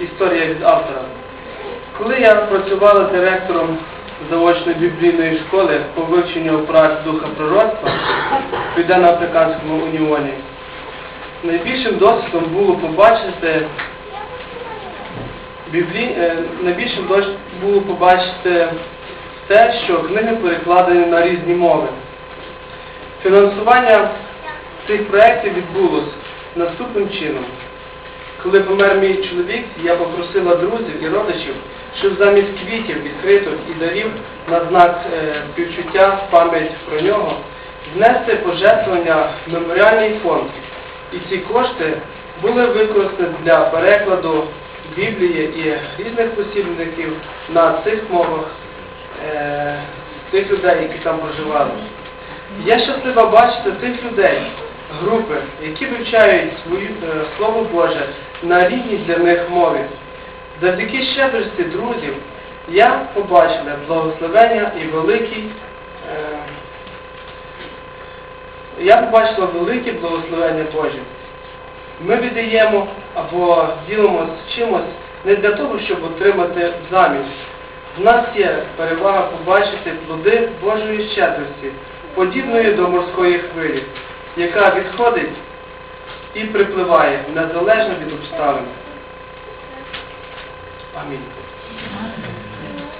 історія від автора. Коли я працювала директором заочної біблійної школи по вивченню праць духа пророцтва в Південно-Африканському уніоні, найбільшим досвідом було побачити біблі... е, найбільшим було побачити те, що книги перекладені на різні мови. Фінансування цих проєктів відбулось наступним чином. Коли помер мій чоловік, я попросила друзів і родичів, щоб замість квітів, відкриток і дарів на знак е, співчуття в пам'ять про нього внести пожертвування в меморіальний фонд. І ці кошти були використані для перекладу Біблії і різних посібників на цих мовах е, тих людей, які там проживали. Я щаслива бачити тих людей, групи, які вивчають свою, е, Слово Боже на рідній для них мові. Завдяки щедрості друзів я побачила благословення і великий. Е, я побачила велике благословення Боже. Ми віддаємо або ділимось чимось не для того, щоб отримати замість. В нас є перевага побачити плоди Божої щедрості, подібної до морської хвилі, яка відходить і припливає незалежно від обставин. Амінь.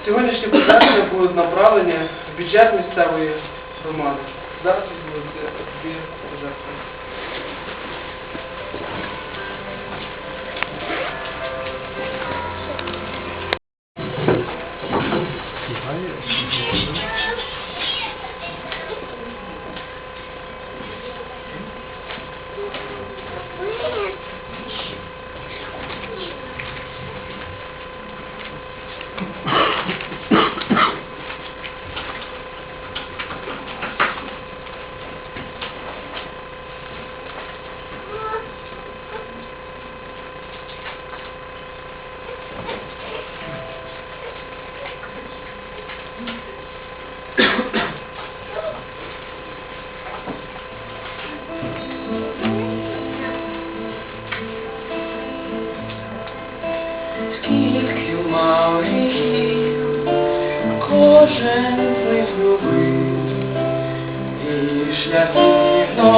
Сьогоднішні пожертви будуть направлені в бюджет місцевої громади. Зараз будуть дві пожертви.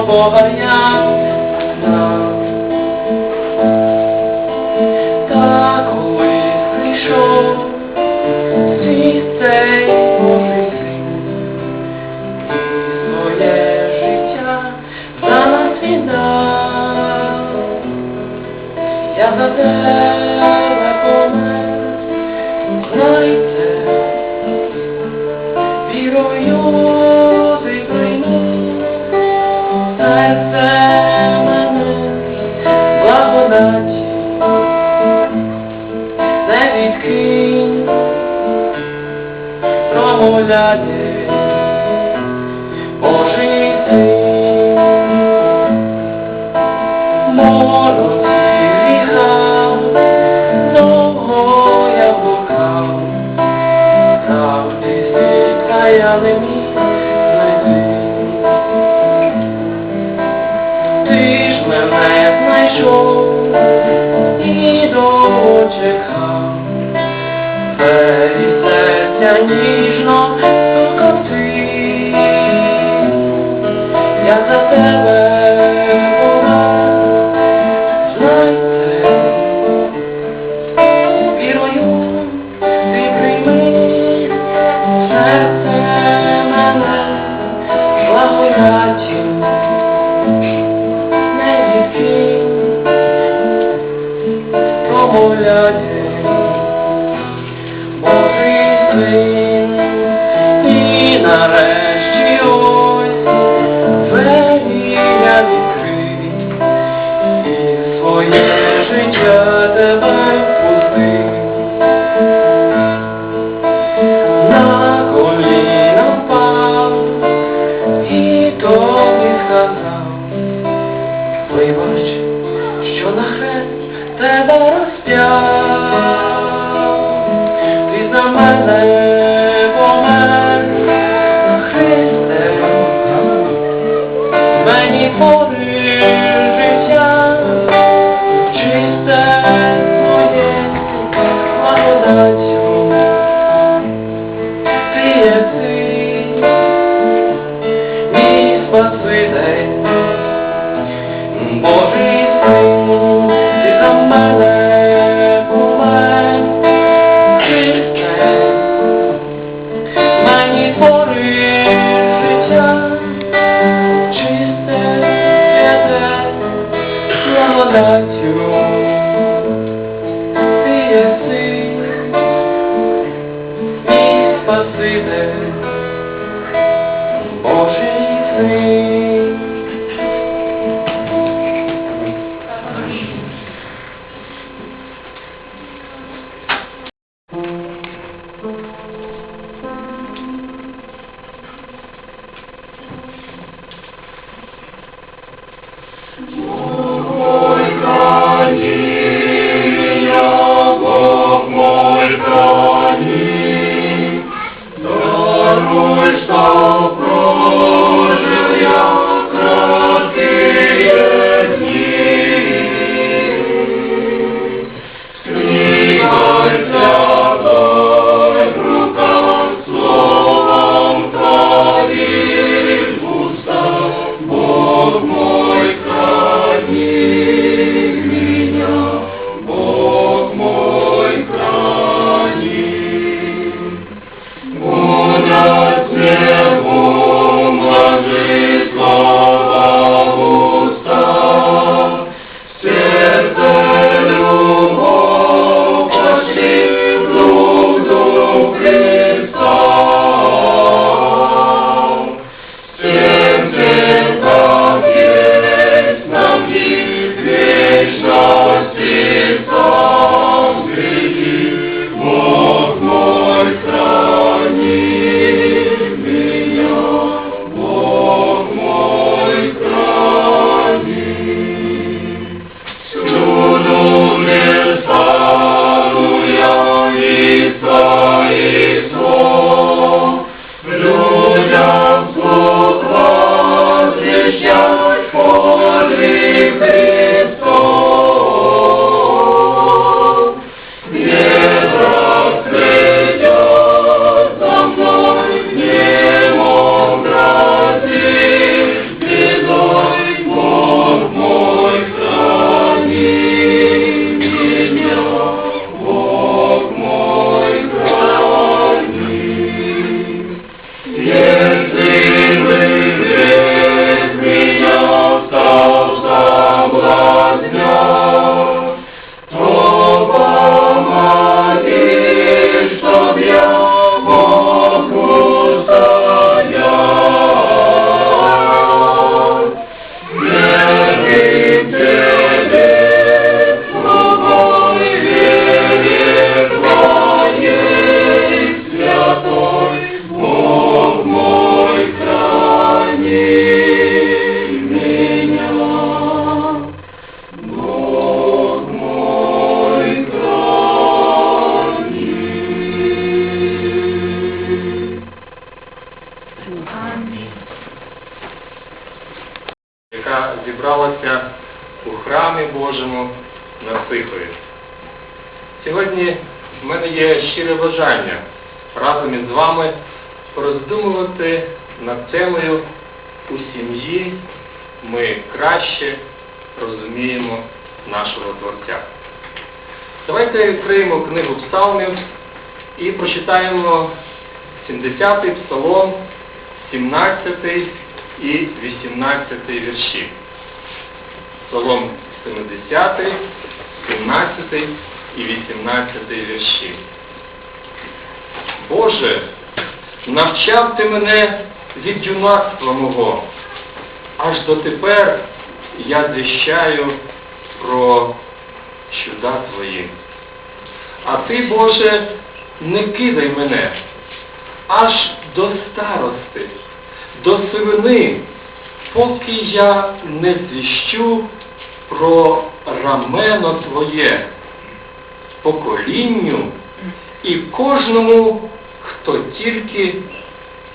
Бога не відкинь, промовляє Божий син. Молоді гріха, довго я блукав, завжди світла я не міг знайти. Ти ж мене знайшов і довго чекав, двері серця ніжно стукав ти. Я за тебе Mary. Пороздумувати над темою у сім'ї ми краще розуміємо нашого Творця. Давайте відкриємо книгу Псалмів і прочитаємо 70-й псалом, 17 і 18 вірші. Псалом 70, 17 і 18 вірші. Боже, навчав ти мене від юнацтва мого, аж дотепер я звіщаю про чуда Твої. А ти, Боже, не кидай мене аж до старости, до сивини, поки я не звіщу про рамено Твоє, поколінню і кожному, хто тільки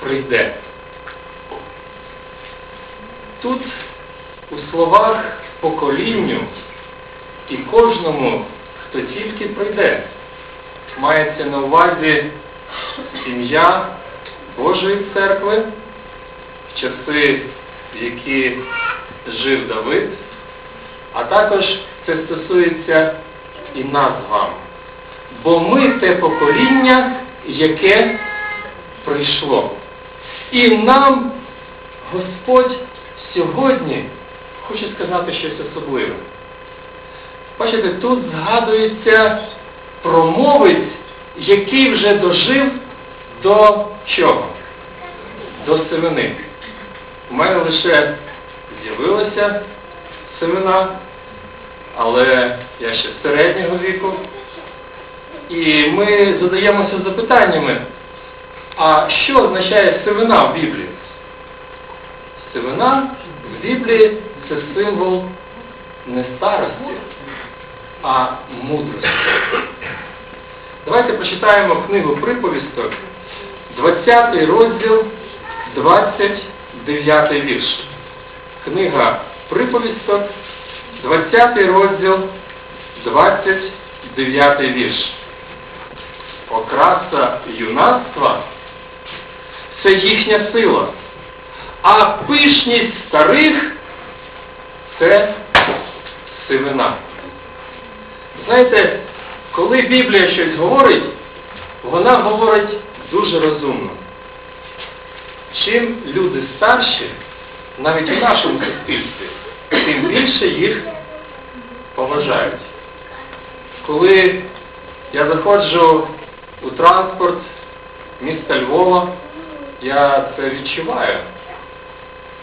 прийде. Тут у словах поколінню і кожному, хто тільки прийде, мається на увазі сім'я Божої церкви в часи, в які жив Давид, а також це стосується і нас з вами. Бо ми те покоління, яке прийшло. І нам Господь сьогодні хоче сказати щось особливе. Бачите, тут згадується промовець, який вже дожив до чого? До семени. У мене лише з'явилася семена, але я ще середнього віку. І ми задаємося запитаннями, а що означає семена в Біблії? Семена в Біблії це символ не старості, а мудрості. Давайте прочитаємо книгу приповісток, 20 розділ, 29 вірш. Книга приповісток, 20 розділ, 29 вірш. Окраса юнацтва це їхня сила, а пишність старих це сивина. Знаєте, коли Біблія щось говорить, вона говорить дуже розумно. Чим люди старші, навіть у нашому суспільстві, тим більше їх поважають. Коли я заходжу у транспорт міста Львова, я це відчуваю.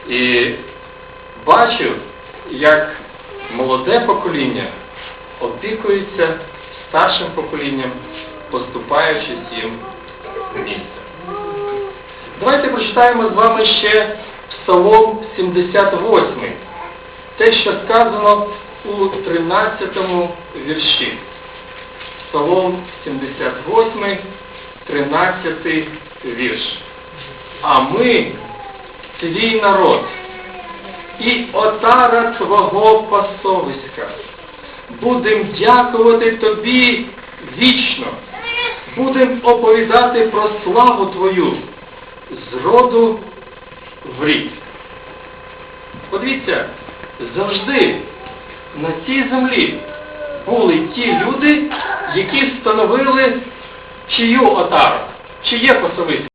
І бачу, як молоде покоління опікується старшим поколінням, поступаючи їм місце. Давайте прочитаємо з вами ще Псалом 78, те, що сказано у 13 вірші. Псалом 78, 13 вірш. А ми, твій народ, і отара Твого пасовиська. Будем дякувати Тобі вічно. Будем оповідати про славу Твою з роду в рік. Подивіться, завжди на цій землі були ті люди, які встановили чию отару, чиє пасовисько.